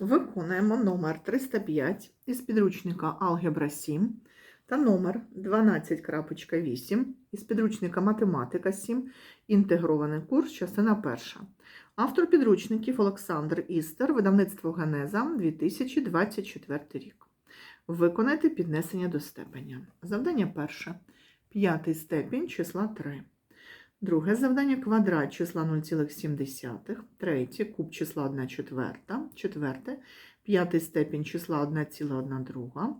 Виконуємо номер 305 із підручника Алгебра 7 та номер 12.8 із підручника Математика 7, інтегрований курс, частина перша. Автор підручників Олександр Істер, видавництво Генеза 2024 рік. Виконайте піднесення до степеня. Завдання перше. П'ятий степінь числа 3. Друге завдання квадрат числа 0,7. Третє куб числа 1 четверта. Четверте п'ятий степінь числа 1,1 друга.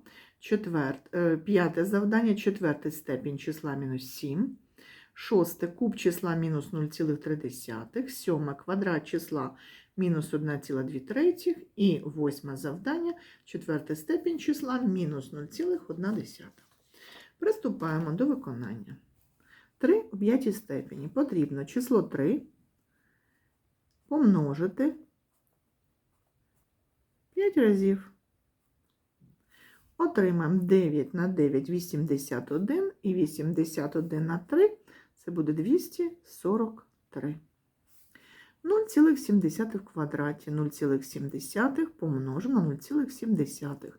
Е, П'яте завдання четвертий степінь числа мінус 7. Шосте куб числа мінус 0,3. Сьоме квадрат числа мінус 1,2 третіх. І восьме завдання четвертий степінь числа мінус 0,1. Приступаємо до виконання. 3 у п'ятій степені потрібно число 3 помножити 5 разів. Отримаємо 9 на 9 81 і 81 на 3 це буде 243. 0,7 в квадраті 0,7 помножимо на 0,7.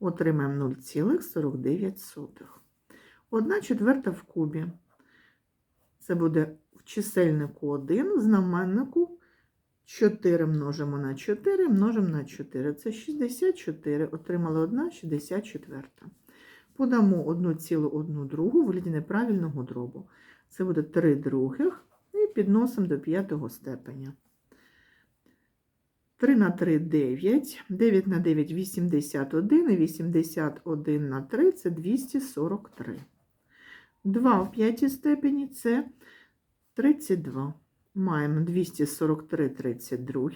Отримаємо 0,49. 1 четверта в кубі. Це буде в чисельнику 1, в знаменнику 4 множимо на 4, множимо на 4. Це 64. Отримали 1 64. Подамо 1,1 другу в вигляді неправильного дробу. Це буде 3 других і підносимо до п'ятого степеня. 3 на 3 – 9, 9 на 9 – 81, і 81 на 3 – це 243. 2 в п'ятій степені – це 32. Маємо 243 32,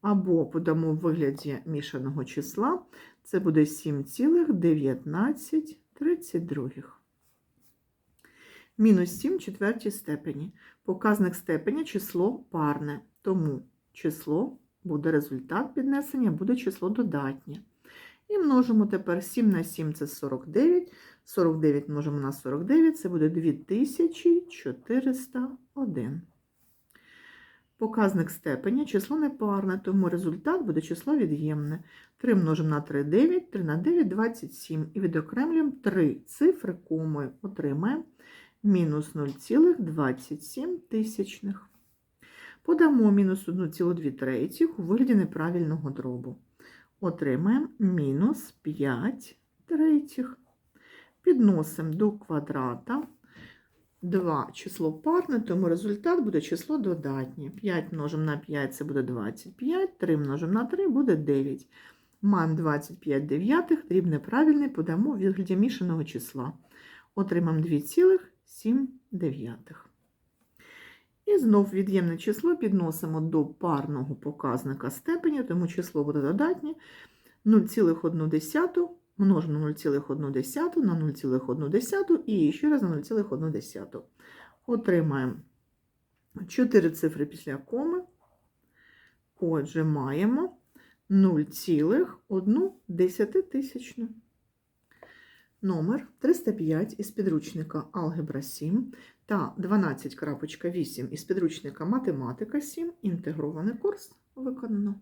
або подамо в вигляді мішаного числа, це буде 7,19 32. Мінус 7 в четвертій степені. Показник степеня число парне, тому число буде результат піднесення, буде число додатнє. І множимо тепер 7 на 7 це 49. 49 множимо на 49, це буде 2401. Показник степеня число непарне, тому результат буде число від'ємне. 3 множимо на 3 9, 3 на 9 27. І відокремлюємо 3 цифри комою. Отримаємо мінус 0,27 тисячних. Подамо мінус 1,2 третіх у вигляді неправильного дробу. Отримаємо мінус 5 третіх. Підносимо до квадрата 2 число парне, тому результат буде число додатнє. 5 множимо на 5 це буде 25, 3 множимо на 3 буде 9. Маємо 25 дев'ятих, дріб неправильний, подамо в вигляді мішаного числа. Отримаємо 2,7 дев'ятих. Знов від'ємне число підносимо до парного показника степеня, тому число буде додатнє 0,1 множимо 0,1 на 0,1 і ще раз на 0,1. Отримаємо 4 цифри після коми. Отже, маємо 0,1. Номер 305 із підручника Алгебра 7 та 12.8 із підручника Математика 7. Інтегрований курс виконано.